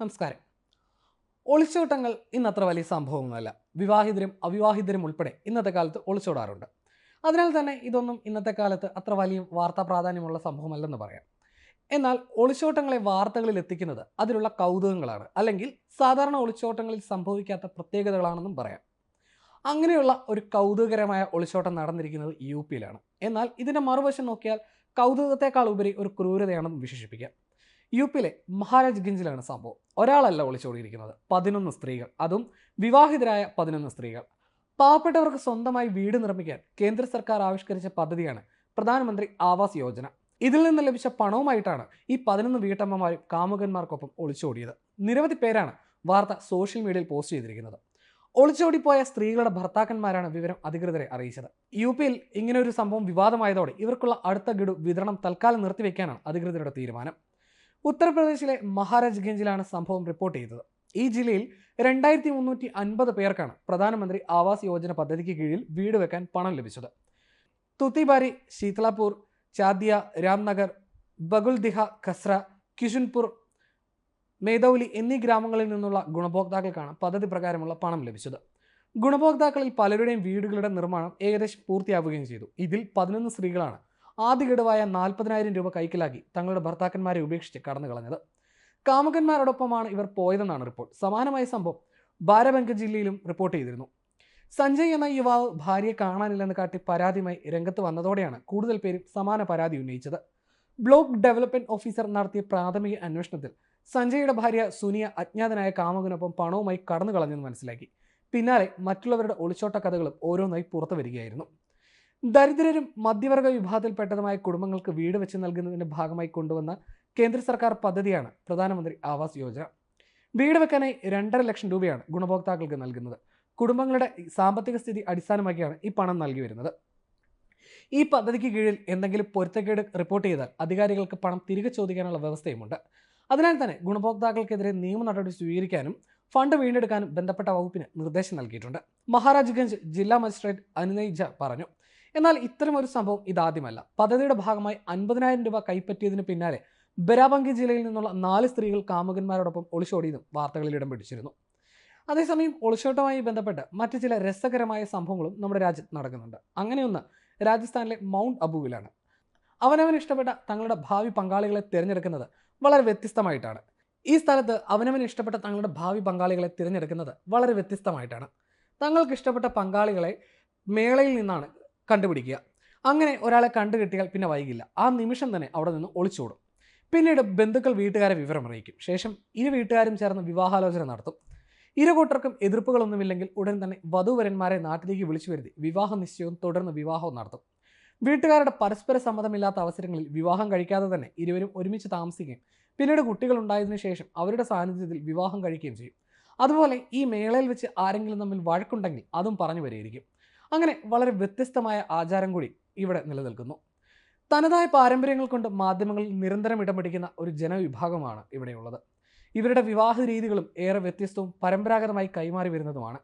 നമസ്കാരം. ഒളിച്ചോട്ടങ്ങൾ ഇന്നത്ര വലിയ സംഭവമൊന്നുമല്ല വിവാഹിതരും അവിവാഹിതരും ഉൾപ്പെടെ ഇന്നത്തെ കാലത്ത് ഒളിച്ചോടാറുണ്ട്. അതിനാൽ തന്നെ ഇതൊന്നും ഇന്നത്തെ കാലത്ത് അത്ര വലിയ വാർത്താ പ്രാധാന്യമുള്ള സംഭവമല്ലെന്ന് പറയാം. എന്നാൽ ഒളിച്ചോട്ടങ്ങളെ വാർത്തകളിൽ എത്തിക്കുന്നത് അതിലുള്ള കൗതുകങ്ങളാണ്. അല്ലെങ്കിൽ സാധാരണ ഒളിച്ചോട്ടങ്ങളിൽ സംഭവിക്കാത്ത പ്രത്യേകതകളാണെന്നും പറയാം. അങ്ങനെയുള്ള ഒരു കൗതുകകരമായ ഒളിച്ചോട്ടം നടന്നിരിക്കുന്നത് യു പിയിലാണ് എന്നാൽ ഇതിന്റെ മറുവശം നോക്കിയാൽ കൗതുകത്തെക്കാൾ ഉപരി ഒരു ക്രൂരതയാണെന്ന് വിശേഷിപ്പിക്കാം. യു പിയിലെ മഹാരാജ് ഗഞ്ചിലാണ് സംഭവം. ഒരാളല്ല ഒളിച്ചോടിയിരിക്കുന്നത്. പതിനൊന്ന് സ്ത്രീകൾ. അതും വിവാഹിതരായ പതിനൊന്ന് സ്ത്രീകൾ. പാവപ്പെട്ടവർക്ക് സ്വന്തമായി വീട് നിർമ്മിക്കാൻ കേന്ദ്ര സർക്കാർ ആവിഷ്കരിച്ച പദ്ധതിയാണ് പ്രധാനമന്ത്രി ആവാസ് യോജന. ഇതിൽ നിന്ന് ലഭിച്ച പണവുമായിട്ടാണ് ഈ പതിനൊന്ന് വീട്ടമ്മമാരും കാമുകന്മാർക്കൊപ്പം ഒളിച്ചോടിയത്. നിരവധി പേരാണ് വാർത്ത സോഷ്യൽ മീഡിയയിൽ പോസ്റ്റ് ചെയ്തിരിക്കുന്നത്. ഒളിച്ചോടിപ്പോയ സ്ത്രീകളുടെ ഭർത്താക്കന്മാരാണ് വിവരം അധികൃതരെ അറിയിച്ചത്. യു പിയിൽ ഇങ്ങനെ ഒരു സംഭവം വിവാദമായതോടെ ഇവർക്കുള്ള അടുത്ത ഗഡു വിതരണം തൽക്കാലം നിർത്തിവെക്കാനാണ് അധികൃതരുടെ തീരുമാനം. ഉത്തർപ്രദേശിലെ മഹാരാജ് ഗഞ്ചിലാണ് സംഭവം റിപ്പോർട്ട് ചെയ്തത്. ഈ ജില്ലയിൽ രണ്ടായിരത്തി മുന്നൂറ്റി അൻപത് പേർക്കാണ് പ്രധാനമന്ത്രി ആവാസ് യോജന പദ്ധതിക്ക് കീഴിൽ വീട് വെക്കാൻ പണം ലഭിച്ചത്. തുത്തിബാരി ശീതളാപൂർ ചാദിയ രാംനഗർ ബഗുൽദിഹ ഖസ്ര കിഷുൻപൂർ മേധൌലി എന്നീ ഗ്രാമങ്ങളിൽ നിന്നുള്ള ഗുണഭോക്താക്കൾക്കാണ് പദ്ധതി പ്രകാരമുള്ള പണം ലഭിച്ചത്. ഗുണഭോക്താക്കളിൽ പലരുടെയും വീടുകളുടെ നിർമ്മാണം ഏകദേശം പൂർത്തിയാവുകയും ചെയ്തു. ഇതിൽ പതിനൊന്ന് സ്ത്രീകളാണ് ആദ്യ ഗഡുവായ നാൽപ്പതിനായിരം രൂപ കൈക്കലാക്കി തങ്ങളുടെ ഭർത്താക്കന്മാരെ ഉപേക്ഷിച്ച് കടന്നു കളഞ്ഞത്. കാമുകന്മാരോടൊപ്പമാണ് ഇവർ പോയതെന്നാണ് റിപ്പോർട്ട്. സമാനമായ സംഭവം ബാരബങ്ക് ജില്ലയിലും റിപ്പോർട്ട് ചെയ്തിരുന്നു. സഞ്ജയ് എന്ന യുവാവ് ഭാര്യയെ കാണാനില്ലെന്ന് കാട്ടി പരാതിയുമായി രംഗത്ത് വന്നതോടെയാണ് കൂടുതൽ പേരും സമാന പരാതി ഉന്നയിച്ചത്. ബ്ലോക്ക് ഡെവലപ്മെന്റ് ഓഫീസർ നടത്തിയ പ്രാഥമിക അന്വേഷണത്തിൽ സഞ്ജയുടെ ഭാര്യ സുനിയ അജ്ഞാതനായ കാമുകനൊപ്പം പണവുമായി കടന്നു കളഞ്ഞെന്ന് മനസ്സിലാക്കി. പിന്നാലെ മറ്റുള്ളവരുടെ ഒളിച്ചോട്ട കഥകളും ഓരോന്നായി പുറത്തു വരികയായിരുന്നു ദരിദ്രരും മധ്യവർഗ വിഭാഗത്തിൽപ്പെട്ടതുമായ കുടുംബങ്ങൾക്ക് വീട് വെച്ച് നൽകുന്നതിന്റെ ഭാഗമായി കൊണ്ടുവന്ന കേന്ദ്ര സർക്കാർ പദ്ധതിയാണ് പ്രധാനമന്ത്രി ആവാസ് യോജന. വീട് വെക്കാനായി രണ്ടര ലക്ഷം രൂപയാണ് ഗുണഭോക്താക്കൾക്ക് നൽകുന്നത്. കുടുംബങ്ങളുടെ സാമ്പത്തിക സ്ഥിതി അടിസ്ഥാനമാക്കിയാണ് ഈ പണം നൽകി വരുന്നത്. ഈ പദ്ധതിക്ക് കീഴിൽ എന്തെങ്കിലും പൊരുത്തക്കേട് റിപ്പോർട്ട് ചെയ്താൽ അധികാരികൾക്ക് പണം തിരികെ ചോദിക്കാനുള്ള വ്യവസ്ഥയുമുണ്ട്. അതിനാൽ തന്നെ ഗുണഭോക്താക്കൾക്കെതിരെ നിയമ നടപടി സ്വീകരിക്കാനും ഫണ്ട് വീണ്ടെടുക്കാനും ബന്ധപ്പെട്ട വകുപ്പിന് നിർദ്ദേശം നൽകിയിട്ടുണ്ട്. മഹാരാജ്ഗഞ്ച് ജില്ലാ മജിസ്ട്രേറ്റ് അനുനയിജ പറഞ്ഞു. എന്നാൽ ഇത്തരം ഒരു സംഭവം ഇതാദ്യമല്ല. പദ്ധതിയുടെ ഭാഗമായി അൻപതിനായിരം രൂപ കൈപ്പറ്റിയതിന് പിന്നാലെ ബരാബങ്കി ജില്ലയിൽ നിന്നുള്ള നാല് സ്ത്രീകൾ കാമുകന്മാരോടൊപ്പം ഒളിച്ചോടിയെന്നും വാർത്തകളിൽ ഇടം പിടിച്ചിരുന്നു. അതേസമയം ഒളിച്ചോട്ടവുമായി ബന്ധപ്പെട്ട് മറ്റു ചില രസകരമായ സംഭവങ്ങളും നമ്മുടെ രാജ്യത്ത് നടക്കുന്നുണ്ട്. അങ്ങനെയൊന്ന് രാജസ്ഥാനിലെ മൗണ്ട് അബുവിലാണ്. അവനവന് ഇഷ്ടപ്പെട്ട തങ്ങളുടെ ഭാവി പങ്കാളികളെ തിരഞ്ഞെടുക്കുന്നത് വളരെ വ്യത്യസ്തമായിട്ടാണ്. ഈ സ്ഥലത്ത് അവനവന് ഇഷ്ടപ്പെട്ട തങ്ങളുടെ ഭാവി പങ്കാളികളെ തിരഞ്ഞെടുക്കുന്നത് വളരെ വ്യത്യസ്തമായിട്ടാണ്. തങ്ങൾക്ക് ഇഷ്ടപ്പെട്ട പങ്കാളികളെ മേളയിൽ നിന്നാണ് കണ്ടുപിടിക്കുക. അങ്ങനെ ഒരാളെ കണ്ടു കണ്ടുകിട്ടിയാൽ പിന്നെ വൈകില്ല. ആ നിമിഷം തന്നെ അവിടെ നിന്ന് ഒളിച്ചോടും പിന്നീട് ബന്ധുക്കൾ വീട്ടുകാരെ വിവരം അറിയിക്കും. ശേഷം ഇരു വീട്ടുകാരും ചേർന്ന് വിവാഹാലോചന നടത്തും. ഇരു കൂട്ടർക്കും എതിർപ്പുകളൊന്നുമില്ലെങ്കിൽ ഉടൻ തന്നെ വധുവരന്മാരെ നാട്ടിലേക്ക് വിളിച്ചു വരുത്തി വിവാഹ നിശ്ചയവും തുടർന്ന് വിവാഹവും നടത്തും. വീട്ടുകാരുടെ പരസ്പര സമ്മതമില്ലാത്ത അവസരങ്ങളിൽ വിവാഹം കഴിക്കാതെ തന്നെ ഇരുവരും ഒരുമിച്ച് താമസിക്കുകയും പിന്നീട് കുട്ടികൾ ഉണ്ടായതിനു ശേഷം അവരുടെ സാന്നിധ്യത്തിൽ വിവാഹം കഴിക്കുകയും ചെയ്യും. അതുപോലെ ഈ മേളയിൽ വെച്ച് ആരെങ്കിലും തമ്മിൽ വഴക്കുണ്ടെങ്കിൽ അതും പറഞ്ഞു വരികയായിരിക്കും അങ്ങനെ വളരെ വ്യത്യസ്തമായ ആചാരം കൂടി ഇവിടെ നിലനിൽക്കുന്നു. തനതായ പാരമ്പര്യങ്ങൾ കൊണ്ട് മാധ്യമങ്ങളിൽ നിരന്തരം ഇടം പിടിക്കുന്ന ഒരു ജനവിഭാഗമാണ് ഇവിടെയുള്ളത്. ഇവരുടെ വിവാഹ രീതികളും ഏറെ വ്യത്യസ്തവും പരമ്പരാഗതമായി കൈമാറി വരുന്നതുമാണ്.